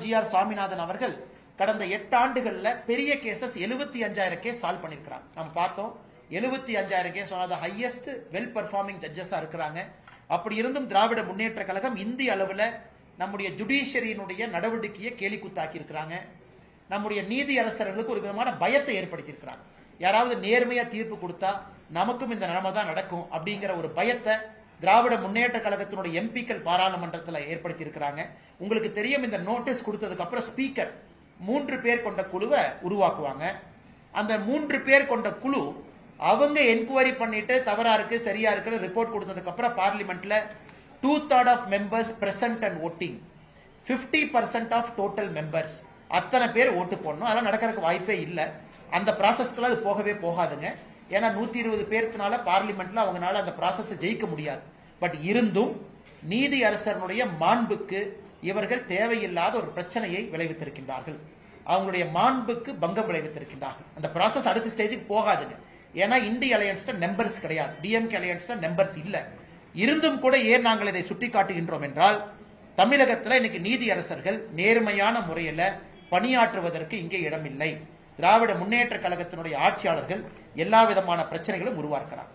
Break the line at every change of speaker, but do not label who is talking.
G R Swaminathan அவர்கள் கடந்த எட்டு ஆண்டுகள்ல பெரிய கேசஸ் எழுபத்தி அஞ்சாயிரம் கேஸ் சால்வ் பண்ணிருக்கிறாங்க நம்ம பார்த்தோம் எழுபத்தி அஞ்சாயிரம் கேஸ் ஹையஸ்ட் வெல் பெர்ஃபார்மிங் ஜட்ஜஸா இருக்கிறாங்க. அப்படி இருந்தும் திராவிட முன்னேற்ற கழகம் இந்திய அளவுல நம்முடைய ஜுடிஷியரியினுடைய நடவடிக்கையை கேலிக்குத்தாக்கி இருக்கிறாங்க நம்முடைய நீதி அரசர்களுக்கு ஒரு விதமான பயத்தை ஏற்படுத்தி இருக்கிறாங்க யாராவது நேர்மையா தீர்ப்பு கொடுத்தா நமக்கும் இந்த நிலைமை தான் நடக்கும் அப்படிங்கிற ஒரு பயத்தை திராவிட முன்னேற்ற கழகத்தினுடைய எம்பிக்கள் பாராளுமன்றத்தில் ஏற்படுத்தி இருக்கிறாங்க உங்களுக்கு தெரியும் இந்த நோட்டீஸ் கொடுத்ததுக்கு அப்புறம் ஸ்பீக்கர் மூன்று பேர் கொண்ட குழுவை உருவாக்குவாங்க. அந்த மூன்று பேர் கொண்ட குழு அவங்க என்கொயரி பண்ணிட்டு தவறா இருக்கு சரியா இருக்குன்னு ரிப்போர்ட் கொடுத்ததுக்கு அப்புறம் பார்லிமெண்ட்ல two third of members present and voting fifty percent of total members அத்தனை பேர் ஓட்டு போடணும். அதெல்லாம் நடக்கிறதுக்கு வாய்ப்பே இல்லை. அந்த ப்ராசஸ்க்குலாம் அது போகவே போகாதுங்க. ஏன்னா நூத்தி இருபது பேர்த்தினால பார்லிமெண்ட்ல அவங்கனால அந்த ப்ராசஸை ஜெயிக்க முடியாது. பட் இருந்தும் நீதி அரசனுடைய மாண்புக்கு இவர்கள் தேவையில்லாத ஒரு பிரச்சனையை விளைவித்திருக்கின்றார்கள். அவங்களுடைய மாண்புக்கு பங்கம் விளைவித்திருக்கின்றார்கள். அந்த ப்ராசஸ் அடுத்த ஸ்டேஜுக்கு போகாதுங்க. ஏன்னா இந்தி அலையன்ஸ்ட நம்பர்ஸ் கிடையாது. டிஎம்கே அலையன்ஸ்ட நம்பர்ஸ் இல்லை. இருந்தும் கூட ஏன் நாங்கள் இதை சுட்டி காட்டுகின்றோம் என்றால் தமிழகத்தில் இன்னைக்கு நீதி அரசர்கள் நேர்மையான முறையில் பணியாற்றுவதற்கு இங்கே இடமில்லை. திராவிட முன்னேற்ற கழகத்தினுடைய ஆட்சியாளர்கள் எல்லா விதமான பிரச்சனைகளும் உருவாக்குறாங்க.